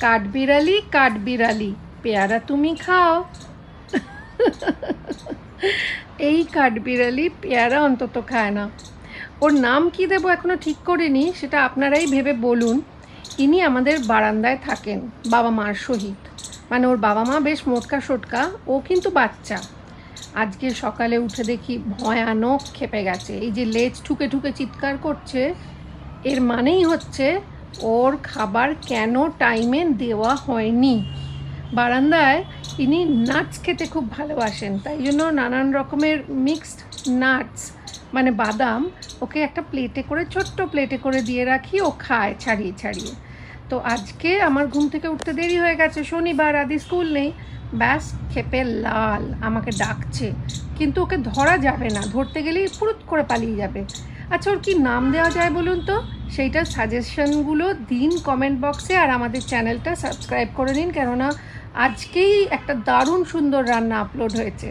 কাঠবিড়ালি কাঠবিড়ালি। পেয়ারা তুমি খাও। এই কাঠবিড়ালি পেয়ারা অন্তত খায় না। ওর নাম কি দেবো এখনও ঠিক করিনি, সেটা আপনারাই ভেবে বলুন। ইনি আমাদের বারান্দায় থাকেন, বাবা মার সহিত। মানে ওর বাবা মা বেশ মোটকা সোটকা, ও কিন্তু বাচ্চা। আজকে সকালে উঠে দেখি ভয়ানক খেপে গেছে। এই যে লেজ ঠুকে ঠুকে চিৎকার করছে, এর মানেই হচ্ছে ওর খাবার কেন টাইমে দেওয়া হয়নি? বারান্দায় ইনি নাটস খেতে খুব ভালোবাসেন, তাই জন্য নানান রকমের মিক্সড নাটস মানে বাদাম, ওকে একটা প্লেটে করে, ছোট্ট প্লেটে করে দিয়ে রাখি, ও খায় ছাড়িয়ে ছাড়িয়ে। তো আজকে আমার ঘুম থেকে উঠতে দেরি হয়ে গেছে, শনিবার, আদি স্কুল নেই। ব্যাস, খেপে লাল, আমাকে ডাকছে। কিন্তু ওকে ধরা যাবে না, ধরতে গেলেই ফুরুত করে পালিয়ে যাবে। আচ্ছা ওর কি নাম দেওয়া যায় বলুন তো? সেইটার সাজেশনগুলো দিন কমেন্ট বক্সে আর আমাদের চ্যানেলটা সাবস্ক্রাইব করে নিন। কেননা আজকেই একটা দারুণ সুন্দর রান্না আপলোড হয়েছে।